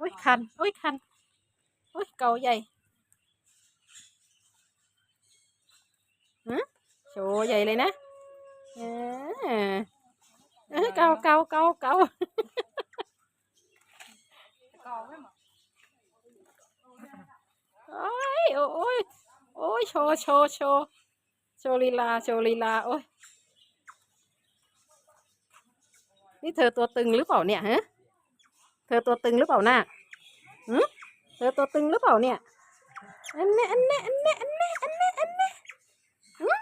โอ้ยคันโอ้ยคันโอ้ยเกาใหญ่ฮะโชว์ใหญ่เลยนะเออเออเกาเกาเกาเกาโอ้ยโอ้ยโอ้ยโชว์โชว์โชว์โชว์ลีลาโชว์ลีลาโอ้ยนี่เธอตัวตึงหรือเปล่าเนี่ยฮะ ธอตัวตึงหรือเปล่าน่ะหืมเธอตัวตึงหรือเปล่าเนี่ย อันเนี้ยอันเนี้ยอันเนี้ยอันเนี้ยอันเนี้ยอันเนี้ยหืม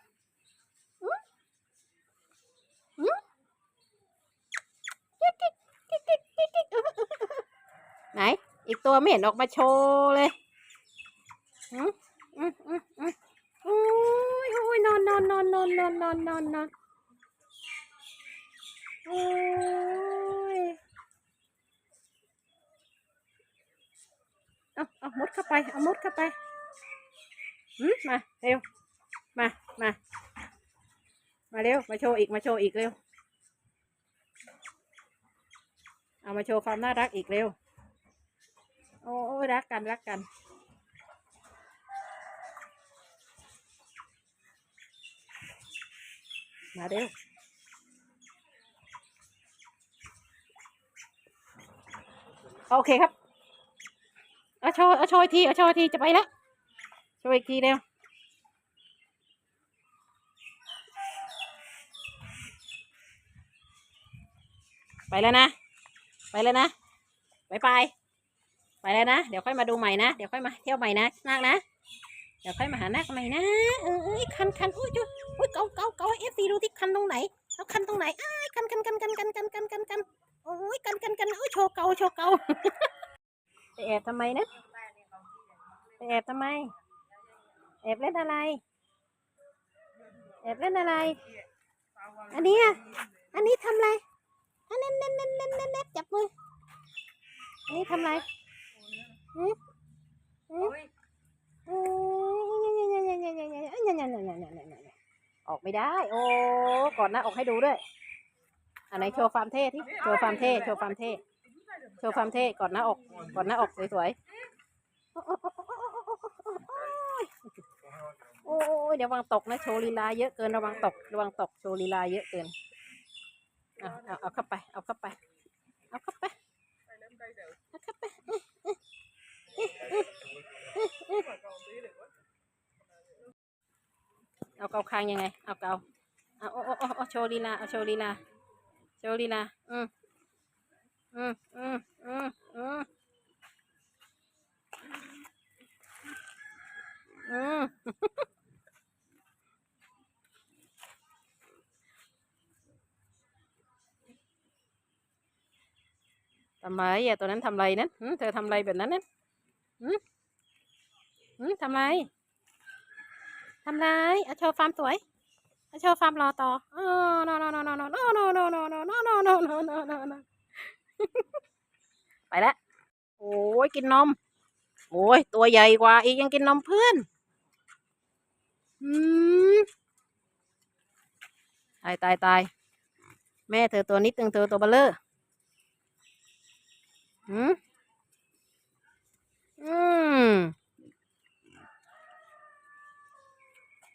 หืมหืมไหน อีกตัวไม่เห็นออกมาโชว์เลยอืมอืมอืมอืมโอ้ยโอ้ยนอนนอนนอนนอนนอนนอนนอนนอนโอ้ยเอาเอามุดเข้า ไป เอามุดเข้าไปอืมมาเร็ว มา มา มาเร็ว มาโชว์อีก มาโชว์อีกเร็ว เอามาโชว์ความน่ารักอีกเร็ว โอ้ยรักกัน รักกัน มาเร็วโอเคครับ เอาโชว์เอาโชว์อีกทีเอาโชว์อีกทีจะไปแล้วโชว์อีกทีเร็วไปแล้วนะ ไปแล้วนะบายบายไปแล้วนะ เดี๋ยวค่อยมาดูใหม่นะ เดี๋ยวค่อยมาเที่ยวใหม่นะนาคนะ เดี๋ยวค่อยมาหานาคใหม่นะ เอ้ยคันคันอุ้ยจุ๊อุ้ยเกาเกาเกาเอฟซีดูที่คันตรงไหนแล้วคันตรงไหนอ้าคันคันคันคันคันคันคันคันคันโอ้ยคันคันคันโอ้ยโชว์เกาโชว์เกาไปแอบทำไมนะ ไปแอบทำไม แอบเล่นอะไร แอบเล่นอะไร อันนี้อะ อันนี้ทำอะไรอันนั้นนั่นนั่นนั่นนั่นนั่นจับมือ อันนี้ทำอะไรหืมหืมโอ้ยออกไม่ได้ โอ้ก่อนนะออกให้ดูด้วย อันไหนโชว์ความเท่ที่โชว์ความเท่ โชว์ความเท่ โชว์ความเท่ก่อนหน้าอก ก่อนหน้าอกสวยๆ โอ้ย เดี๋ยวระวังตกนะโชว์ลีลาเยอะเกินระวังตกระวังตกโชว์ลีลาเยอะเกินเอาเอาเอาเข้าไป เอาเข้าไป เอาเข้าไปเอาเข้าไปเอาเกาคางยังไง เอาเกาเอาโอ้โอ้โอ้โอ้โชว์ลีลาเอาโชว์ลีลาโชว์ลีลาอืมอืมอืมอืมอืมอืมำไรอะตัวนั้นทำไรนั้นเธอทำไรแบบนั้นนั้นทำไรทำไรเอาโชว์ความสวยเอาโชว์ความรอต่ออ๋อ no no no no no no no no no no no no no no no no no ไปแล้วโอ้ยกินนม โอ้ยตัวใหญ่กว่า อีกยังกินนมเพื่อนอืมตายตายตายแม่เธอตัวนิดนึงเธอตัวเบลเลอร์ อืมอืม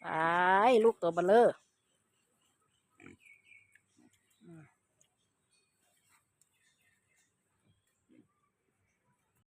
ไปลูกตัวเบลเลอร์